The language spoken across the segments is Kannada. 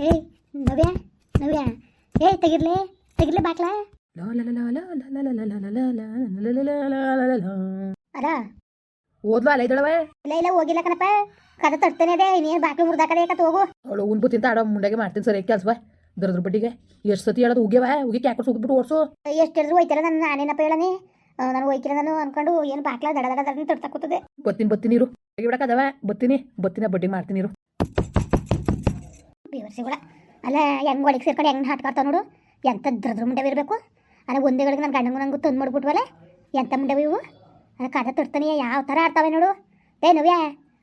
ಏಯ್ ನವ್ಯ ನವ್ಯ ಏ ತೆಗಿರ್ಲಿ ತೆಗಿರ್ಲಿ ಬಾಕ್ಲ ಅದ ಓದ್ಲ ಅಲ್ಲ ಇದಳವ ಇಲ್ಲ ಇಲ್ಲ ಹೋಗಿಲ್ಲ ಕಣಪ್ಪ ಕದ ತಡ್ತಾನೆ ಅದೇ ಇನ್ನೇನು ಬಾಕ್ಲು ಮುರ್ದಾಕದೆ ಕತ್ ಹೋಗು ಅವಳು ಉಣ್ಬು ತಿಂತ ಆಡೋ ಮುಂಡೆಗೆ ಮಾಡ್ತೀನಿ ಸರಿ ಕೆಲಸ ದರದ್ರ ಬಡ್ಡಿಗೆ ಎಷ್ಟು ಸತಿ ಹೇಳೋದು ಉಗ್ಯವ ಉಗಿ ಕ್ಯಾಕರ್ ಸುಗ್ಬಿಟ್ಟು ಓಡಿಸು ಎಷ್ಟು ಹೇಳಿದ್ರು ಹೋಯ್ತಾರ ನನ್ನ ನಾನೇನಪ್ಪ ಹೇಳನೆ ನಾನು ಹೋಯ್ಕಿರ ನಾನು ಅನ್ಕೊಂಡು ಏನು ಬಾಕ್ಲ ದಡ ದಡ ದಡ ತಡ್ತಾ ಕೂತದೆ ಬತ್ತೀನಿ ಬತ್ತೀನಿ ಇರು ಬಿಡಕ್ಕದವ ಬತ್ತೀನಿ ಬತ್ತಿನ ಬಡ್ಡಿ ಮಾಡ್ತೀನಿ ಇರು ಬೇವರ್ಸಿಗಳ ಅಲ್ಲ ಹೆಂಗ್ ಒಳಗೆ ಸೇರ್ಕೊಂಡು ಹೆಂಗೆ ಹಾಟ್ಕಾಡ್ತಾವ ನೋಡು. ಎಂತ ದ್ರದ್ರ ಮುಂಡೆ ಇರಬೇಕು. ಅಲ್ಲ ಒಂದೇ ಗಳಿಗೆ ನನ್ನ ಗಂಡಂಗೂ ನಂಗೂ ತಂದು ಮಾಡ್ಬಿಟ್ವಲ್ಲ. ಎಂಥ ಮುಂಡೆ ಇವು? ಕದ ತಡ್ತಾನೆ ಯಾವ ಥರ ಆಡ್ತಾವೆ ನೋಡು. ಏ ನವ್ಯಾ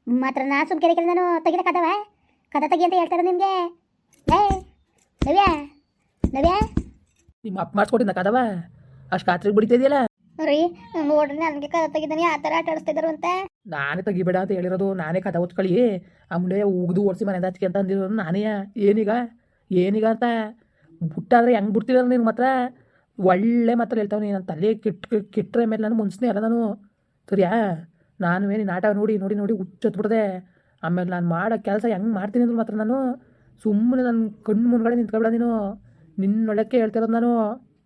ಮಾತ್ರ ನಾ ಸುಮ್ ಕೆರೆ ನಾನು ತೆಗಿದ ಕದವ ಕದ ತೆಗಿ ಅಂತ ಹೇಳ್ತಾರೆ ನಿಮಗೆ? ಏ ನವ್ಯಾ ನವ್ಯ. ನಿಮ್ಮ ಅಪ್ಪ ಮಾಡಿಸ್ಕೊಟ್ಟಿದ್ದ ಕದವ ಅಷ್ಟು ಕಾತ್ರಿಗೆ ಬಿಡಿತಿದೆಯಲ್ಲ ರೀ ನೋಡ್ರಿ ನನಗೆ ಕದ ತೆಗಿದಾನೆ ಆ ಥರ ಆಟ ಆಡಿಸ್ತಿದ್ರು ಅಂತ. ನಾನೇ ತೆಗಿಬೇಡ ಅಂತ ಹೇಳಿರೋದು, ನಾನೇ ಕದ ಹೊತ್ಕೊಳ್ಳಿ. ಆ ಮುಂಡೆ ಉಗ್ದು ಓಡಿಸಿ ಮನೆ ಹಚ್ಕೆ ಅಂತ ಅಂದಿರೋದು ನಾನೇ. ಏನೀಗ? ಏನೀಗ ಅಂತ? ಬಿಟ್ಟಾದ್ರೆ ಹೆಂಗೆ ಬಿಡ್ತಿಲ್ಲ ನೀನು ಮಾತ್ರ? ಒಳ್ಳೆ ಮಾತ್ರ ಹೇಳ್ತಾವೆ ನೀನು ತಲೆ ಕೆಟ್ಟ ಕೆಟ್ಟರೆ ಮೇಲೆ ನಾನು ಮುನ್ಸನೇ ಅಲ್ಲ ನಾನು. ಸರಿಯಾ? ನಾನು ಏನು ನಾಟ ನೋಡಿ ನೋಡಿ ನೋಡಿ ಹುಚ್ಚತ್ಬಿಡ್ದೆ ಆಮೇಲೆ ನಾನು ಮಾಡೋ ಕೆಲಸ ಹೆಂಗೆ ಮಾಡ್ತೀನಿ ಅಂದ್ರೆ ಮಾತ್ರ ನಾನು. ಸುಮ್ಮನೆ ನನ್ನ ಕಣ್ಣು ಮುಂದ್ಗಡೆ ನಿಂತ್ಕೊಬೇಡ ನೀನು. ನಿನ್ನೊಳಕ್ಕೆ ಹೇಳ್ತಿರೋದು ನಾನು.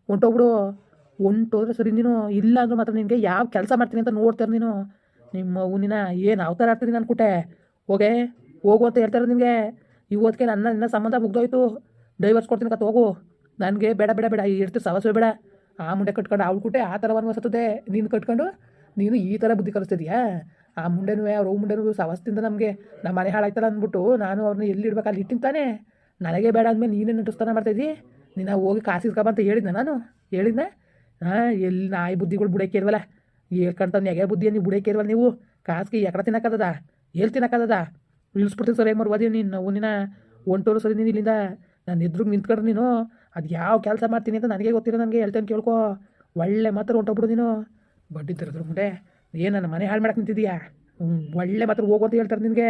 ಹೊಂಟೋಗ್ಬಿಡು. ಹೊಂಟೋದ್ರೆ ಸರಿ ನೀನು. ಇಲ್ಲ ಅಂದ್ರೆ ಮಾತ್ರ ನಿನಗೆ ಯಾವ ಕೆಲಸ ಮಾಡ್ತೀನಿ ಅಂತ ನೋಡ್ತಾರೆ ನೀನು. ನಿಮ್ಮ ಅವನಿನ ಏನು ಅವತಾರ ಆಡ್ತೀನಿ ನಾನು ಕುಟೆ ಹೋಗೆ, ಹೋಗು ಅಂತ ಹೇಳ್ತಾರೆ ನಿಮಗೆ? ಇವತ್ತಿಗೆ ನನ್ನ, ನಿನ್ನ ಸಂಬಂಧ ಮುಗ್ದೋಯ್ತು. ಡೈವರ್ಸ್ ಕೊಡ್ತೀನಿ ಕತ್, ಹೋಗು. ನನಗೆ ಬೇಡ ಬೇಡ ಬೇಡ ಇರ್ತೀವಿ ಸವಸು ಬೇಡ. ಆ ಮುಂಡೆ ಕಟ್ಕೊಂಡು ಅವ್ಳು ಕುಟೆ ಆ ಥರ ಅನ್ವಸ್ತದೆ ನೀನು ಕಟ್ಕೊಂಡು ನೀನು ಈ ಥರ ಬುದ್ಧಿ ಕಲಿಸ್ತಿದ್ಯಾ? ಆ ಮುಂಡೆನೂ, ಅವ್ರ ಮುಂಡೆನೂ ಸವಸ್ತಿಂದ ನಮಗೆ ನಮ್ಮ ಮನೆ ಹಾಳಾಯ್ತಲ್ಲ ಅಂದ್ಬಿಟ್ಟು ನಾನು ಅವ್ರನ್ನ ಎಲ್ಲಿ ಇಡ್ಬೇಕು ಅಲ್ಲಿ ಇಟ್ಟಿನ ತಾನೆ? ನನಗೆ ಬೇಡ ಅಂದಮೇಲೆ ನೀನೇ ನಟಿಸ್ತಾನೆ ಮಾಡ್ತಾಯಿದ್ದಿ ನೀನು ಹೋಗಿ ಕಾಸು ಇಸ್ಕೊಬ ಅಂತ ಹೇಳಿದ್ನ ನಾನು? ಹೇಳಿದ್ನ? ಹಾಂ, ಎಲ್ಲಿ ನಾಯಿ ಬುದ್ಧಿಗಳು ಬುಡಕ್ಕೆ ಇಲ್ವಲ್ಲ? ಹೇಳ್ಕೊಂತ ನೆಗೆ ಬುದ್ಧಿ ನೀವು ಬುಡಕ್ಕೆ ಇಲ್ವಲ್ಲ ನೀವು? ಕಾಸ್ಗೆ ಎಕಡೆ ತಿನ್ನಕ್ಕದ ಎಲ್ಲಿ ತಿನ್ನಕ್ಕದ ಇಳಿಸ್ಬಿಡ್ತೀನಿ ಸರಿ ಮರ್ವಾದಿ ನೀನು ನಾವು ನಿನ್ನ? ಒಂಟೋರು ಸರಿ ನೀನು ಇಲ್ಲಿಂದ? ನಾನು ಎದುರು ನಿಂತ್ಕೊಂಡ್ರೆ ನೀನು? ಅದು ಯಾವ ಕೆಲಸ ಮಾಡ್ತೀನಿ ಅಂತ ನನಗೆ ಗೊತ್ತಿಲ್ಲ ನನಗೆ, ಹೇಳ್ತೇನೆ ಕೇಳ್ಕೊ. ಒಳ್ಳೆ ಮಾತ್ರ ಹೊಂಟೋಗ್ಬಿಡು ನೀನು. ಬಡ್ಡಿ ತರದ್ರು ಮುಂದೆ. ಏನು ನನ್ನ ಮನೆ ಹಾಳು ಮಾಡಕ್ಕೆ ನಿಂತಿದ್ಯಾ? ಒಳ್ಳೆ ಮಾತ್ರ ಹೋಗು ಅಂತ ಹೇಳ್ತಾರೆ ನಿನಗೆ.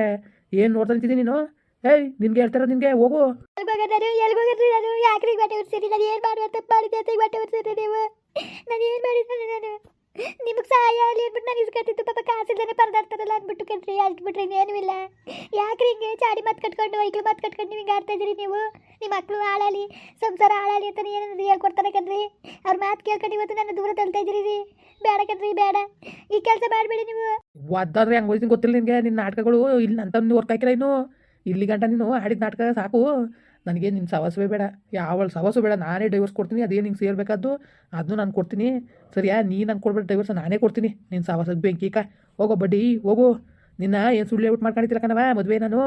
ಏನು ನೋಡ್ತಾ ನಿಂತಿದ್ದೀನಿ ನೀನು? ಏಯ್, ನಿನ್ಗೆ ಹೇಳ್ತಾರೆ ನಿನಗೆ, ಹೋಗು. ನಾನು ಏನು ಬಟ್ಟೆ ನೀವು? ನಾನು ಏನು ಮಾಡಿದ್ದೆ ನಾನು? ನಿಮಗೆ ಸಹಾಯ ಆಗಲಿ ಅಂದ್ಬಿಟ್ಟು ನಾನು ಇಸ್ಕೊತಿದ್ದು ಪಾಪ ಕಾಸಿಲ್ದೇ ಪರದಾಡ್ತಾರಲ್ಲ ಅಂದ್ಬಿಟ್ಟು ಕಣ್ರಿ ಅಲ್ಟ್ಬಿಟ್ರೆ ಏನೂ ಇಲ್ಲ. ಯಾಕ್ರಿ ಹಿಂಗೆ ಚಾಡಿ ಮಾತು ಕಟ್ಕೊಂಡು ವೈಕ್ಳು ಮಾತು ಕಟ್ಕೊಂಡು ನೀವು ಹಿಂಗೆ ಆಡ್ತಾ ಇದ್ದೀರಿ ನೀವು? ನಿಮ್ಮ ಮಕ್ಕಳು ಹಾಳಾಲಿ ಸಂಸಾರ ಹಾಳಾಲಿ ಅಂತ ಏನಾದ್ರು ಹೇಳ್ಕೊಡ್ತಾರೆ ಕಣ್ರಿ? ಅವ್ರ ಮಾತು ಕೇಳ್ಕೊಂಡು ಇವತ್ತು ನನ್ನ ದೂರ ತಳ್ತಾ ಇದ್ದೀರಿ ರೀ. ಬೇಡ ಕಣ್ರಿ, ಬೇಡ. ಈ ಕೆಲಸ ಮಾಡಬೇಡಿ ನೀವು. ಒದ್ದಾದ್ರೆ ಹಂಗೆ ಗೊತ್ತಿಲ್ಲ ನಿಮಗೆ ನಿನ್ನ ನಾಟಕಗಳು, ಇಲ್ಲಿ ನಂತ ವರ್ಕ್ ಹಾಕಿಲ್ಲ ಇನ್ನು? ಇಲ್ಲಿ ಗಂಟ ನೀನು ಹಾಡಿದ ನಾಟಕ ಸಾಕು. ನನಗೆ ನಿನ್ನ ಸವಾಸವೇ ಬೇಡ. ಯಾವ ಸವಾಸು ಬೇಡ, ನಾನೇ ಡೈವರ್ಸ್ ಕೊಡ್ತೀನಿ, ಅದೇ ನಿಂಗೆ ಸೇರ್ಬೇಕಾದ್ದು. ಅದನ್ನು ನಾನು ಕೊಡ್ತೀನಿ. ಸರಿಯಾ? ನೀ ನಾನು ಕೊಡ್ಬೇಡ ಡೈವರ್ಸ್ ನಾನೇ ಕೊಡ್ತೀನಿ. ನಿನ್ನ ಸವಾಸಕ್ಕೆ ಬೆಂಕಿ ಕಾ. ಹೋಗೋ ಬಡ್ಡಿ, ಹೋಗು. ನಿನ್ನ ಏನು ಸುಳ್ಳು ಹೇಳ್ಬಿಟ್ಟು ಮಾಡ್ಕೊಂಡಿತ್ತಿಲ್ಲ ಕಣವ ಮದುವೆ ನಾನು.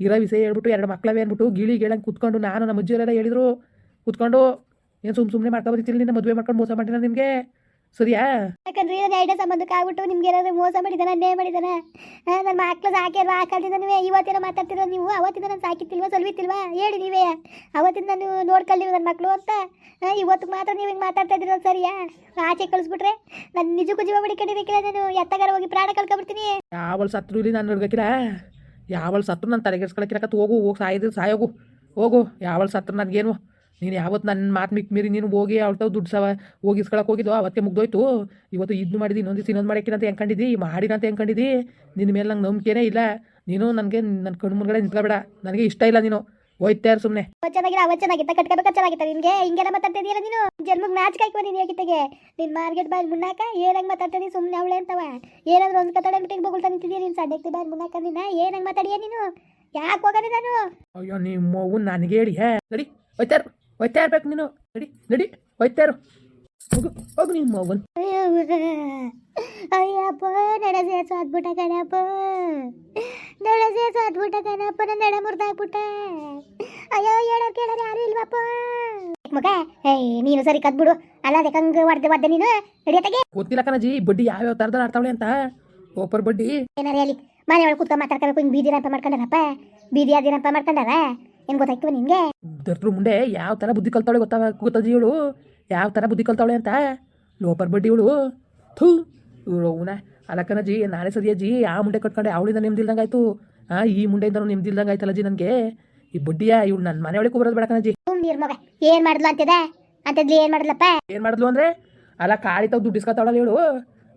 ಇರೋ ವಿಷಯ ಹೇಳ್ಬಿಟ್ಟು ಎರಡು ಮಕ್ಕಳವೇ ಅಂದ್ಬಿಟ್ಟು ಗಿಳಿ ಗೇಳಂಗೆ ಕುತ್ಕೊಂಡು ನಾನು ನಮ್ಮ ಅಜ್ಜಿಯವರೆಲ್ಲ ಹೇಳಿದ್ರು. ಕುತ್ಕೊಂಡು ಏನು ಸುಮ್ಮ ಸುಮ್ಮನೆ ಮಾಡ್ಕೊಬೋದಿತ್ತಿಲ್ಲ ನಿನ್ನ ಮದುವೆ ಮಾಡ್ಕೊಂಡು ಮೋಸ ಮಾಡಿಲ್ಲ ನಿನಗೆ ಸರಿಯಾ? ಯಾಕಂದ್ರೆ ನಾನು ಐಡಿಯಾ ಸಂಬಂಧಕ್ಕೆ ಆಗ್ಬಿಟ್ಟು ನಿಮ್ಗೆ ಏನಾದ್ರು ಮೋಸ ಮಾಡಿದಾನ ಅನ್ಯಾಯ ಮಾಡಿದಾನೆ ನನ್ನ ಮಕ್ಳು ಸಾಕಿಲ್ವಾ ನೀವೇ ಇವತ್ತೇನೋ ಮಾತಾಡ್ತಿರೋ ನೀವು ಅವತ್ತಿಂದ ನಾನು ಸಾಕಿತ್ತಿಲ್ವಾ? ಸಲ್ವಿತ್ತಿಲ್ವಾ? ಹೇಳಿ ನೀವೇ. ಅವತ್ತಿಂದ ನಾನು ನೋಡ್ಕೊಳ್ಳಿವ ನನ್ನ ಮಕ್ಕಳು ಅಂತ? ಇವತ್ತು ಮಾತ್ರ ನೀವು ಹಿಂಗೆ ಮಾತಾಡ್ತಾ ಇದ್ದೀರ ಸರಿಯಾ? ಆಚೆ ಕಳಿಸ್ಬಿಟ್ರೆ ನನ್ನ ನಿಜಕ್ಕೂ ಜೀವ ಬಿಡಿಕೊಂಡಿದ್ದಕ್ಕಿಲ್ಲ ನಾನು. ಎತ್ತಗಾರ ಹೋಗಿ ಪ್ರಾಣ ಕಳ್ಕೊಬಿಡ್ತೀನಿ. ಯಾವಳು ಸತ್ರು ಇಲ್ಲಿ ನಾನು ನೋಡ್ಬೇಕಿಲ್ಲ ಯಾವಳು ಸತ್ರು ನಾನು ತಲೆಗೆಡ್ಸ್ಕೊಳಕ್ಕಿರಕತ್ತು ಹೋಗು ಹೋಗಿ ಸಾಯಿದ್ರು ಸಾಯೋಗು. ಹೋಗು ಯಾವಳು ಸತ್ರು ನನಗೇನು? ನೀನು ಯಾವತ್ತು ನನ್ನ ಮಾತು ಮಿಕ್ ಮೀರಿ ನೀನು ಹೋಗಿ ಅವಳ ತಾವು ದುಡ್ಡು ಸವ ಹೋಗಿ ಇಸ್ಕೊಳಕ್ಕೆ ಹೋಗಿದ್ದು ಅವತ್ತೇ ಮುಗ್ದೋಯ್ತು. ಇವತ್ತು ಇದನ್ನು ಮಾಡಿದ್ದು ಇನ್ನೊಂದು ದಿವಸ ಇನ್ನೊಂದು ಮಾಡಕ್ಕಿಲ್ಲ ಅಂತ ಹೆಂಗೆ ಮಾಡಿನ ಅಂತ ಹೆಂಗೆ ಕಂಡಿದ್ದಿ ನಿನ್ನ ಮೇಲೆ ನಂಗೆ ನಂಬಿಕೆನೇ ಇಲ್ಲ. ನೀನು ನನಗೆ ನನ್ನ ಕಣ್ಣು ಮುಂದ್ಗಡೆ ನಿಂತ್ಕೊಬೇಡ. ನನಗೆ ಇಷ್ಟ ಇಲ್ಲ ನೀನು. ಹೋಯ್ತಾ ಇರು ಸುಮ್ಮನೆ ಚೆನ್ನಾಗಿರ ಅವ ಚೆನ್ನಾಗಿತ್ತ ಕಟ್ಕೋಬೇಕು ಚೆನ್ನಾಗಿತ್ತ. ನಿನ್ಗೆ ಹಿಂಗೆಲ್ಲ ಮಾತಾಡ್ತಾ ಇದೀಯಲ್ಲ ನೀನು? ಜನ್ಮಕ್ಕೆ ಮ್ಯಾಚ್ ಹಾಕಿ ನೀನು ಯಾಕಿತ್ತಗೆ ನಿನ್ನ ಮಾರ್ಕೆಟ್ ಬಾಯ್ ಮುನ್ನಾಕ ಏನಂಗ್ ಮಾತಾಡ್ತೀನಿ ಸುಮ್ಮನೆ ಅವಳೆ ಅಂತವ? ಏನಾದ್ರು ಒಂದು ಕತ್ತಡ ಬಿಟ್ಟಿಗೆ ಬೊಗಳ್ತಾ ನಿಂತಿದ್ದೀರಿ ನೀನು ಸಡ್ಡಕ್ಕೆ ಬಾಯ್ ಮುನ್ನಾಕ ನಿನ್ನ? ಏನಂಗ್ ಮಾತಾಡಿಯ ನೀನು? ಯಾಕೆ ಹೋಗೋಣ ನಾನು? ಅಯ್ಯೋ ನಿಮ್ಮ ಮಗು ನನಗೆ ಹೇಳಿ ಹೇ ನಡಿ ಹೋಯ್ತಾ ಇರ್ಬೇಕು ನೀನು. ನಡಿ ನಡಿ ಹೋಯ್ತಾ ಇರು ಹೋಗು ಹೋಗು ನಿಮ್ಮ ಮಗನ್ ಅಯ್ಯಪ್ಪ ನಡ ಸೇರ್ಸು ಅದ್ಬಿಟ್ಟ ಕಣಪ್ಪ. ನಡ ಸೇರ್ಸು ಅದ್ಬಿಟ್ಟ ಕಣಪ್ಪ ನನ್ನ ನಡ ಮುರ್ದಾಕ್ಬಿಟ್ಟ ಅಯ್ಯೋ ಹೇಳೋ ಕೇಳೋರು ಯಾರು ಇಲ್ವಪ್ಪ. ಮಗ ಏಯ್ ನೀನು ಸರಿ ಕದ್ಬಿಡು. ಅಲ್ಲ ಅದಕ್ಕೆ ಹಂಗೆ ಹೊಡೆದೆ ಒದ್ದೆ ನೀನು ನಡಿಯತ್ತಾಗೆ ಗೊತ್ತಿಲ್ಲ ಕಣಜಿ ಬಡ್ಡಿ ಯಾವ್ಯಾವ ಥರದಲ್ಲಿ ಆಡ್ತಾವಳೆ ಅಂತ. ಓಪರ್ ಬಡ್ಡಿ. ಏನಾರ ಹೇಳಿ ಮನೆ ಒಳಗೆ ಕೂತ್ಕೊಂಡು ಮಾತಾಡ್ಕೋಬೇಕು ಹಿಂಗೆ ಬೀದಿ ರಂಪ ಮಾಡ್ಕೊಂಡಾರಪ್ಪ ಬೀದಿ ಆದಿ ರಂಪ ಮಾಡ್ಕೊಂಡಾರ? ಏನು ಗೊತ್ತಾಯ್ತು ನಿನ್ಗೆ? ದರ್ದ್ರ ಮುಂದೆ ಯಾವ ಥರ ಬುದ್ಧಿ ಕಲ್ತಾವಳೆ ಗೊತ್ತಾವ ಗೊತ್ತಿ ಇವಳು? ಯಾವ ಥರ ಬುದ್ಧಿ ಕಲ್ತಾವಳೆ ಅಂತ? ಲೋಪರ್ ಬಡ್ಡಿ ಇವಳು. ಥೂ ಇವಳು ಅವನ. ಅಲ್ಲ ಕಣಜಿ ನಾಳೆ ಅಜ್ಜಿ ಆ ಮುಂಡೆ ಕಟ್ಕೊಂಡೆ ಅವಳಿಂದ ನೆಮ್ಮದಿಲ್ದಂಗೆ ಆಯ್ತು. ಆ ಈ ಮುಂಡೆಯಿಂದ ನೆಮ್ಮದಿಲ್ದಂಗೆ ಆಯ್ತಲ್ಲ ಜಿ ನನಗೆ? ಈ ಬಡ್ಡಿಯಾ ಇವಳು ನನ್ನ ಮನೆ ಒಳಗೆ ಬರೋದು ಬೇಡಕನ ಜಿ ಏನ್ ಮಗ. ಏನು ಮಾಡಿದ್ಲು ಅಂತಿದೆ? ಅಂತದ್ಲಿ ಏನು ಮಾಡಿದ್ಲಪ್ಪ? ಏನು ಮಾಡಿದ್ಲು ಅಂದ್ರೆ? ಅಲ್ಲ ಕಾಳಿ ತಾವು ದುಡ್ಡು ಇಸ್ಕೊತಾವಳ ಇವಳು.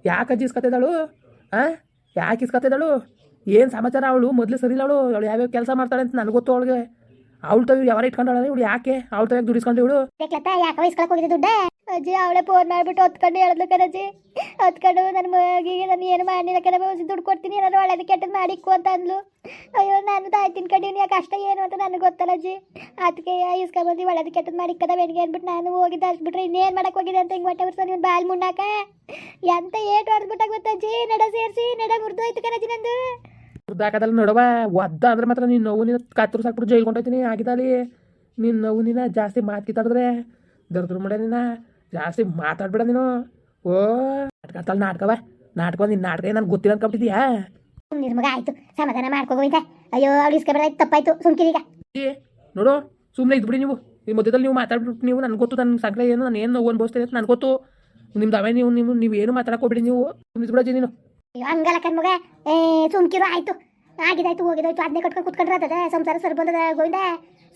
ಯಾಕೆ ಅಜ್ಜಿ ಇಸ್ಕೊತಿದ್ದಾಳು? ಆ ಯಾಕೆ ಇಸ್ಕೊತಿದ್ದಾಳು? ಏನು ಸಮಾಚಾರ ಅವಳು? ಮೊದಲು ಸರಿ ಇಲ್ಲ ಅವಳು ಅವಳು ಯಾವ್ಯಾವ ಕೆಲಸ ಮಾಡ್ತಾಳೆ ಅಂತ ನನಗೆ ಗೊತ್ತು ಅವಳಿಗೆ. ಅವಳು ತವ ಯಾವಾರ ಇಟ್ಕೊಂಡಾಳೆ ಇವಳು ಯಾಕೆ? ಅವಳು ತವ ದುಡಿಸ್ಕೊಂಡು ಇವಳು? ಯಾಕೆ ದುಡ್ಡ? ಅಜ್ಜಿ, ಅವಳೇ ಫೋನ್ ಮಾಡ್ಬಿಟ್ಟು ಹೊತ್ಕೊಂಡು ಹೇಳಿದ್ಲು ಕಣಜ್ಜಿ ಹೊತ್ಕೊಂಡು ನನ್ನ ಮಗಿಗೆ ನಾನು ಏನು ಮಾಡಿಲ್ಲ ಕಣ ದುಡ್ಡು ಕೊಡ್ತೀನಿ, ಏನಾದ್ರು ಒಳ್ಳೇದು ಕೆಟ್ಟದ್ದು ಮಾಡಿಕ್ಕು ಅಂತ ಅಂದ್ಲು. ಅಯ್ಯೋ, ನಾನು ತಾಯಿ ತಿನ್ಕೊಂಡಿವ್ನಿ ಯಾಕೆ ಕಷ್ಟ ಏನು ಅಂತ ನನಗೆ ಗೊತ್ತಲ್ಲ ಅಜ್ಜಿ. ಅದಕ್ಕೆ ಇಸ್ಕೊಂಬಂದು ಒಳ್ಳೇದು ಕೆಟ್ಟದ್ದು ಮಾಡಿಕ್ಕದ ಬೆನ್ಗೆ ಅಂದ್ಬಿಟ್ಟು ನಾನು ಹೋಗಿದ್ದೆ ಅಲ್ಸ್ಬಿಟ್ರೆ ಇನ್ನೇನು ಮಾಡಕ್ಕೆ ಹೋಗಿದೆ ಅಂತ ಹಿಂಗೆ ಹೊಟ್ಟೆ ಉರ್ಸ ನೀವು ಬಾಲ್ ಮುಣ್ಣಾಕ. ಎಂತ ಏಟು ಹೊಡೆದ್ಬಿಟ್ಟಾಗ ಗೊತ್ತಜ್ಜಿ ನಡ ಸೇರಿಸಿ, ನಡ ಮುರಿದೋಯ್ತು ಕಣಜ್ಜಿ ನಂದು. ಹಾಕದಲ್ಲ ನೋಡವ ಒದ್ದ ಅಂದ್ರೆ ಮಾತ್ರ ನೀನು ನೋವು ನಿನ್ನ ಕತ್ತರು ಸಾಕ್ಬಿಟ್ಟು ಜೈಲ್ ಕೊಂಡೋಯ್ತೀನಿ ಆಗಿದಲ್ಲಿ ನಿನ್ನ ನೋವು ನಿನ್ನ ಜಾಸ್ತಿ ಮಾತು ಕಿತ್ತಾಡಿದ್ರೆ ದರ್ದ್ರು ಮಾಡ ನಿನ್ನ ಜಾಸ್ತಿ ಮಾತಾಡ್ಬೇಡ ನೀನು. ಓ ನಾಟಕ ನಾಟಕವ ನಾಟಕ ನಿನ್ನ ನಾಟಕ ನನಗೆ ಗೊತ್ತಿಲ್ಲ ಅನ್ಕೊಬಿಟ್ಟಿದ್ಯಾ? ನಿರ್ಮಗ ಆಯ್ತು ಸಮಾಧಾನ ಮಾಡ್ಕೋಗೋಯ್ತಾ ಅಯ್ಯೋ ಅವ್ಳು ತಪ್ಪಾಯ್ತು ಸುಮ್ಕಿರೀಗ ಏ ನೋಡು ಸುಮ್ಮನೆ ಇದ್ಬಿಡಿ ನೀವು. ಈ ಮಧ್ಯದಲ್ಲಿ ನೀವು ಮಾತಾಡ್ಬಿಟ್ಟು ನೀವು ನನಗೆ ಗೊತ್ತು ನನ್ನ ಸಂಕಟ ಏನು ನಾನು ಏನು ನೋವು ಅನ್ಭವಿಸ್ತೀನಿ ಅಂತ ನನಗೆ ಗೊತ್ತು. ನಿಮ್ದು ಅವೇ ನೀವು ನೀವು ನೀವು ಏನು ಮಾತಾಡಕ್ಕೆ ಹೋಗ್ಬಿಡಿ ನೀವು. ಸುಮ್ಮನೆ ಇದ್ಬಿಡಜ್ಜಿ ನೀನು. ಹಂಗಲ್ಲ ಕಣ್ಮಗ ಏ ಸುಮ್ಕಿರು ಆಯ್ತು. ಆಗಿದಾಯ್ತು ಹೋಗಿದಾಯ್ತು. ಅದನ್ನೇ ಕಟ್ಕೊಂಡು ಕುತ್ಕೊಂಡ್ರೆ ಅದ ಸಂಸಾರ ಸರ್ ಬಂದದ ಗೋವಿಂದ?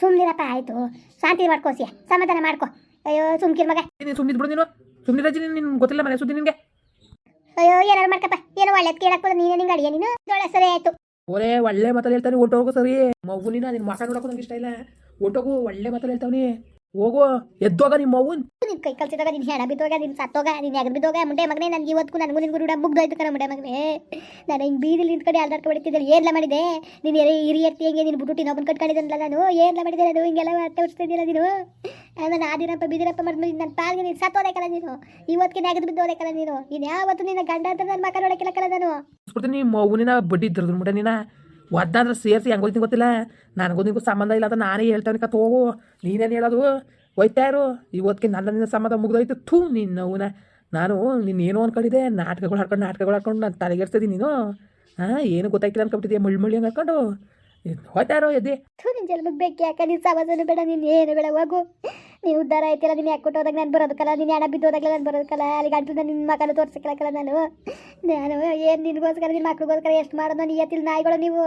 ಸುಮ್ಮನಿರಪ್ಪ ಆಯ್ತು. ಶಾಂತಿ ಮಾಡ್ಕೋಸಿ ಸಮಾಧಾನ ಮಾಡ್ಕೋ. ಅಯ್ಯೋ ಸುಮ್ಕಿರ್ ಮಗ. ನೀನು ಸುಮ್ಮನೆ ಬಿಡು ನೀನು ಸುಮ್ಮನೆ ರಜಿ ಗೊತ್ತಿಲ್ಲ ಮನೆ ಸುದ್ದಿ ನಿನಗೆ. ಅಯ್ಯೋ ಏನಾರು ಮಾಡ್ಕಪ್ಪ. ಏನೋ ಒಳ್ಳೇದು ಕೇಳಕ್ ನೀನೇ ನಿಂಗೆ ಅಡಿಯ ನೀನು? ಒಳ್ಳೆ ಸರಿ ಆಯ್ತು. ಓರೇ ಒಳ್ಳೆ ಮಾತಲ್ಲಿ ಹೇಳ್ತಾನೆ ಹೊಂಟೋಗು ಸರಿ. ಮಗು ನೀನು ನಿನ್ನ ಮಕ ನೋಡೋಕೆ ನಂಗೆ ಇಷ್ಟ ಇಲ್ಲ. ಹೊಂಟೋಗು ಒಳ್ಳೆ ಮಾತಲ್ಲಿ ಹೇಳ್ತಾವನಿ. ಹೋಗು ಎದ್ದೋಗ ನಿಮ್ಮ ಅವ್ವನ್. ನಿನ್ ಕೈ ಕಲ್ಸಿದಾಗ ನಿನ್ ಹೆಣ ಬಿದ್ದೋಗ ನಿನ್ ಸತ್ತೋಗ ನಿನ್ ಎಗರ್ ಬಿದ್ದೋಗ ಮುಂಡೆ ಮಗನೇ ನನ್ಗೆ ಇವತ್ತು ನನಗೂ ನಿನ್ಗೂ ರೂಢ ಮುಗ್ದೋಯ್ತು ಕಣ ಮುಂಡೆ ಮಗನೇ. ನಾನು ಬೀದಿ ಬೀದಿಲಿ ಕಡೆ ಅಲ್ದಾರ್ ಹೊಡಿತಿದ್ದಲ್ಲಿ ಏನ್ಲ ಮಾಡಿದೆ? ನೀನ್ ಎರೆ ಹಿರಿ ಎತ್ತಿ ಹೆಂಗೆ ನೀನು ಬಿಟ್ಟು ಇನ್ನೊಬ್ಬನ ಕಟ್ಕೊಂಡಿದ್ದಲ್ಲ ನಾನು ಏನ್ಲ ಮಾಡಿದೆ ನಾನು? ಹಿಂಗೆಲ್ಲ ಅತ್ತೆ ಉಡ್ಸ್ತಿದ್ದಿಲ್ಲ ನೀನು? ನಾನು ಆ ದಿನಪ್ಪ ಬಿದಿರಪ್ಪ ಮಾಡಿದ್ಮೇಲೆ ನನ್ನ ಪಾಲ್ಗೆ ನೀನು ಸತ್ತೋದಕ್ಕಲ್ಲ ನೀನು. ಇವತ್ತಿಗೆ ನೆಗದು ಬಿದ್ದೋದಕ್ಕಲ್ಲ ನೀನು. ಇನ್ ಯಾವತ್ತು ನಿನ್ನ ಗಂಡ ಅಂತ ನನ್ನ ಮಕ್ಕ ನೋಡಕ್ಕಿಲ್ಲ ಕಲ ನಾನು. ಬಡ್ಡಿ ಇದ್ರದ್ರ ಮುಂಡೆ ನೀನ? ಒದ್ದಾದ್ರೆ ಸೇರಿಸಿ ಹೆಂಗೆ ಹೋಯ್ತೀನಿ ಗೊತ್ತಿಲ್ಲ. ನನಗೂ ನಿಂಗೂ ಸಂಬಂಧ ಇಲ್ಲ ಅಂತ ನಾನೇ ಹೇಳ್ತಾನೆ ಕತ್ ಹೋಗು. ನೀನೇನು ಹೇಳೋದು? ಹೋಯ್ತಾ ಇರು ಇವತ್ತಿಗೆ ನನ್ನ ನಿನ್ನ ಸಂಬಂಧ ಮುಗ್ದೋಯ್ತು. ಥೂ, ನಿನ್ನ ಅವನ. ನಾನು ನೀನೇನೋ ಅಂದ್ಕೊಂಡಿದ್ದೆ ನಾಟಕಗಳು ಹಾಡ್ಕೊಂಡು ನಾಟಕಗಳು ಹಾಡ್ಕೊಂಡು ನಾನು ತಲೆಗೆಡ್ಸ್ತಿದ್ದೀನಿ ನೀನು. ಹಾಂ ಏನು ಗೊತ್ತಾಯ್ತಿಲ್ಲ ಅನ್ಕೊಬಿಟ್ಟಿದ್ದೆ ಮುಳ್ಳು ಮುಳ್ಳಿ ಹಂಗೆ ಹಾಕೊಂಡು ಹೋಯ್ತಾ ಇರೋ ಥೂ ನಿನ್ನ ಜನ್ಮಕ್ಕೆ ಬೇಕು ಯಾಕೆ? ನೀನು ಸಂಬಂಧನೂ ಬೇಡ, ನೀನು ಏನು ಬೇಡ, ಹೋಗು. ನೀನು ಉದ್ದಾರ ಆಯ್ತಿಲ್ಲ, ನೀನು ಯಾಕೆ ಹೋದಾಗ ನಾನು ಬರೋದಕ್ಕಲ್ಲ? ನೀನು ಹಣ ಬಿದ್ದೋದಾಗಲ್ಲ ನಾನು ಬರೋದಕ್ಕಲ್ಲ? ಅಲ್ಲಿ ಗಂಟು ನಿನ್ನ ಮಕ್ಕಳು ಕಲ್ಲ ನಾನು? ನಾನು ಏನು ನಿನಗೋಸ್ಕರ ನಿನ್ನ ಮಕ್ಳಿಗೋಸ್ಕರ ಎಷ್ಟು ಮಾಡೋದು? ನೀ ಎತ್ತಿಲ್ಲ ನಾಯಿಗಳು ನೀವು.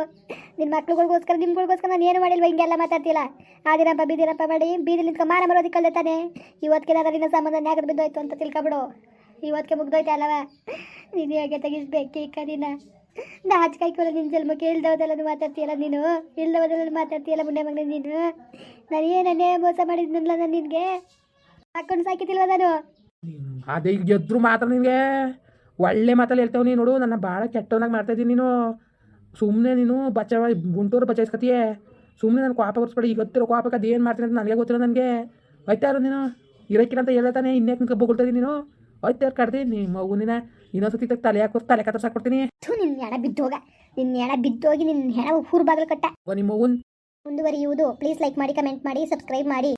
ನಿನ್ನ ಮಕ್ಳುಗಳಿಗೋಸ್ಕರ, ನಿಮ್ಗಳಿಗೋಸ್ಕರ ನಾನು ಏನು ಮಾಡಿಲ್ವ ಹಿಂಗೆಲ್ಲ ಮಾತಾಡ್ತಿಲ್ಲ ಆ ದಿನಪ್ಪ ಬೀದಿರಪ್ಪ ಮಾಡಿ ಬೀದಿ ನಿಂತ್ಕೊಂಡು ಮಾರ ಬರೋದಕ್ಕಲ್ಲೇ ತಾನೆ? ಇವತ್ತಿಗೆ ನಾನು ನಿನ್ನ ಸಂಬಂಧ ನ್ಯಾಗ ಬಿದ್ದೋಯ್ತು ಅಂತ ತಿಳ್ಕೊಬಿಡು. ಇವತ್ತಿಗೆ ಮುಗ್ದೋಯ್ತು ಅಲ್ಲವ ನೀನು ಹೇಗೆ ತೆಗಿಸ್ಬೇಕು ಈಗ ದಿನ ನಾಚಿಕಾಯಿ ಕೂಡ ನಿನ್ನ ಜನ್ಮಕ್ಕೆ ಇಲ್ದವದಲ್ಲ ಮಾತಾಡ್ತೀಯಲ್ಲ ನೀನು? ಇಲ್ದವದಲ್ಲ ಮಾತಾಡ್ತೀಯಲ್ಲ ಮುಂಡೆ ಮಗನೇ ನೀನು? ನಾನು ಏನನ್ನೇ ಮೋಸ ಮಾಡಿದ್ನಲ್ಲ ನಾನು ನಿನಗೆ? ಹಾಕೊಂಡು ಸಾಕಿತಿಲ್ವ ನಾನು? ಅದೇ ಈಗ ಎದ್ರು ಮಾತ್ರ ನಿನಗೆ. ಒಳ್ಳೆ ಮಾತಲ್ಲಿ ಹೇಳ್ತಾವ ನೀನು ನೋಡು, ನನ್ನ ಭಾಳ ಕೆಟ್ಟವನಾಗಿ ಮಾಡ್ತಾಯಿದ್ದೀನಿ ನೀನು. ಸುಮ್ಮನೆ ನೀನು ಬಚಾವ ಗುಂಟೂರು ಬಚಾಯಿಸ್ಕತಿಯೇ. ಸುಮ್ಮನೆ ನಾನು ಕೋಪ ಬರ್ಸ್ಬೇಡಿ ಈಗ ಗೊತ್ತಿರೋ ಕೋಪಕ್ಕೆ ಏನು ಮಾಡ್ತೀನಿ ಅಂತ ನನಗೆ ಗೊತ್ತಿಲ್ಲ ನನಗೆ. ಹೋಯ್ತಾ ಇರೋ ನೀನು. ಇರೋಕ್ಕಿಂತ ಹೇಳ್ತಾನೆ ಇನ್ನೇಕೆ ನಿಂಗೆ ಬೊಗಳ್ತಾ ಇದೀನಿ ನೀನು? ಹೋಯ್ತಾ ಕಡ್ದಿ ನೀ ಮಗುನಿನ ಇನ್ನೊಂದ್ಸತಿ ತಲೆ ಹಾಕೋ ತಲೆ ಕತ್ತರ್ಸಾಕ್ಬಿಡ್ತೀನಿ ಥೂ ನಿನ್ನ ಹೆಣ ಬಿದ್ದೋಗ. ನಿನ್ನ ಹೆಣ ಬಿದ್ದೋಗಿ ನಿನ್ನ ಹೆಣ ಹೂರು ಬಾಗಿಲು ಕಟ್ಟ ನಿಮ್ಮ ಮುಂದುವರಿಯುವುದು. ಪ್ಲೀಸ್ ಲೈಕ್ ಮಾಡಿ ಕಮೆಂಟ್ ಮಾಡಿ ಸಬ್ಸ್ಕ್ರೈಬ್ ಮಾಡಿ.